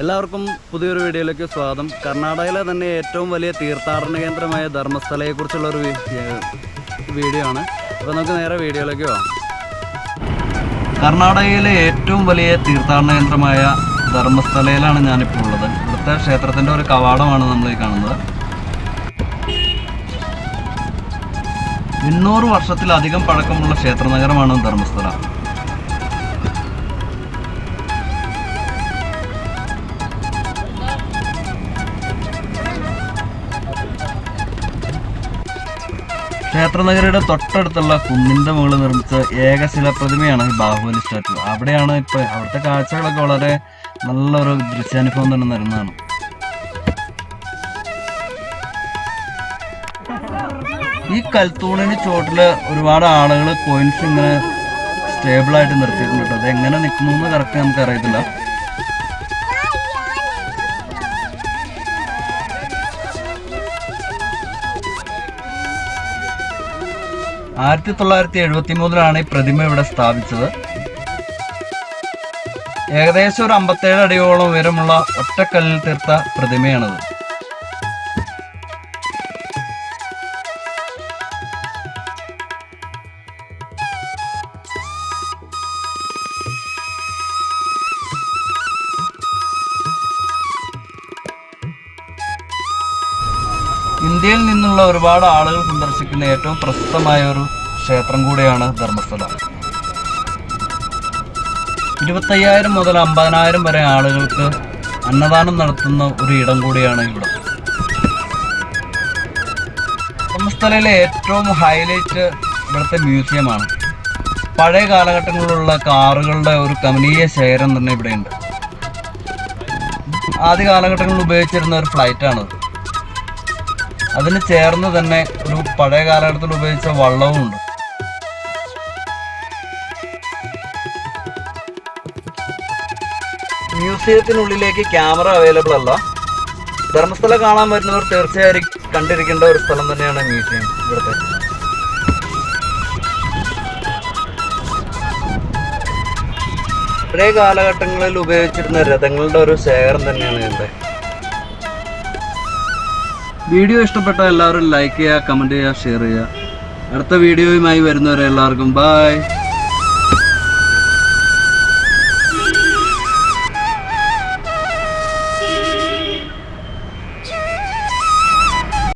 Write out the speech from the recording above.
എല്ലാവർക്കും പുതിയൊരു വീഡിയോയിലേക്ക് സ്വാഗതം. കർണാടകയിലെ തന്നെ ഏറ്റവും വലിയ തീർത്ഥാടന കേന്ദ്രമായ ധർമ്മസ്ഥലയെക്കുറിച്ചുള്ള ഒരു വീഡിയോ ആണ്. അപ്പോൾ നമുക്ക് നേരെ വീഡിയോയിലേക്ക് പോകാം കർണാടകയിലെ ഏറ്റവും വലിയ തീർത്ഥാടന കേന്ദ്രമായ ധർമ്മസ്ഥലയിലാണ് ഞാനിപ്പോൾ ഉള്ളത്. ഇവിടുത്തെ ക്ഷേത്രത്തിന്റെ ഒരു കവാടമാണ് നമ്മൾ ഈ കാണുന്നത്. എണ്ണൂറ് വർഷത്തിലധികം പഴക്കമുള്ള ക്ഷേത്ര ക്ഷേത്രനഗരമാണ് ധർമ്മസ്ഥല. ക്ഷേത്രനഗരയുടെ തൊട്ടടുത്തുള്ള കുന്നിന്റെ മുകളിൽ നിർമ്മിച്ച ഏകശില പ്രതിമയാണ് ഈ ബാഹുബലി സ്റ്റാറ്റു അവിടെയാണ് ഇപ്പോൾ അവിടുത്തെ കാഴ്ചകളൊക്കെ വളരെ നല്ലൊരു ദൃശ്യാനുഭവം തന്നെ നൽകുന്നതാണ് ഈ കൽത്തൂണിന് ചോട്ടിൽ ഒരുപാട് ആളുകൾ കോയിൻസ് ഇങ്ങനെ സ്റ്റേബിൾ ആയിട്ട് നിർത്തിയിട്ടുണ്ട്. അത് എങ്ങനെ നിൽക്കുന്നു എന്ന് കറക്റ്റ് നമുക്ക് അറിയത്തില്ല. ആയിരത്തി തൊള്ളായിരത്തി എഴുപത്തി മൂന്നിലാണ് ഈ പ്രതിമ ഇവിടെ സ്ഥാപിച്ചത്. ഏകദേശം ഒരു അമ്പത്തേഴ് അടിയോളം ഉയരമുള്ള ഒറ്റക്കല്ലിൽ തീർത്ത പ്രതിമയാണത്. ഇന്ത്യയിൽ നിന്നുള്ള ഒരുപാട് ആളുകൾ സന്ദർശിക്കുന്ന ഏറ്റവും പ്രസിദ്ധമായ ഒരു ക്ഷേത്രം കൂടിയാണ് ധർമ്മസ്ഥല. ഇരുപത്തയ്യായിരം മുതൽ അമ്പതിനായിരം വരെ ആളുകൾക്ക് അന്നദാനം നടത്തുന്ന ഒരു ഇടം കൂടിയാണ് ഇവിടെ. സംസ്ഥാനയിലെ ഏറ്റവും ഹൈലൈറ്റ് ഇവിടുത്തെ മ്യൂസിയമാണ് പഴയ കാലഘട്ടങ്ങളിലുള്ള കാറുകളുടെ ഒരു കമനീയ ശേഖരം തന്നെ ഇവിടെയുണ്ട്. ആദ്യ കാലഘട്ടങ്ങളിൽ ഉപയോഗിച്ചിരുന്ന ഒരു ഫ്ലൈറ്റാണ് അതിന് ചേർന്ന് തന്നെ ഒരു പഴയ കാലഘട്ടത്തിൽ ഉപയോഗിച്ച വള്ളവും ഉണ്ട്. മ്യൂസിയത്തിനുള്ളിലേക്ക് ക്യാമറ അവൈലബിൾ അല്ല. ധർമ്മസ്ഥല കാണാൻ വരുന്നവർ തീർച്ചയായും കണ്ടിരിക്കേണ്ട ഒരു സ്ഥലം തന്നെയാണ് മ്യൂസിയം ഇവിടുത്തെ. പഴയ കാലഘട്ടങ്ങളിൽ ഉപയോഗിച്ചിരുന്ന രഥങ്ങളുടെ ഒരു ശേഖരം തന്നെയാണ് ഇവിടെ വീഡിയോ ഇഷ്ടപ്പെട്ട എല്ലാവരും ലൈക്ക് ചെയ്യുക കമന്റ് ചെയ്യുക ഷെയർ ചെയ്യുക. അടുത്ത വീഡിയോയുമായി വരുന്നവരെ എല്ലാവർക്കും ബൈ.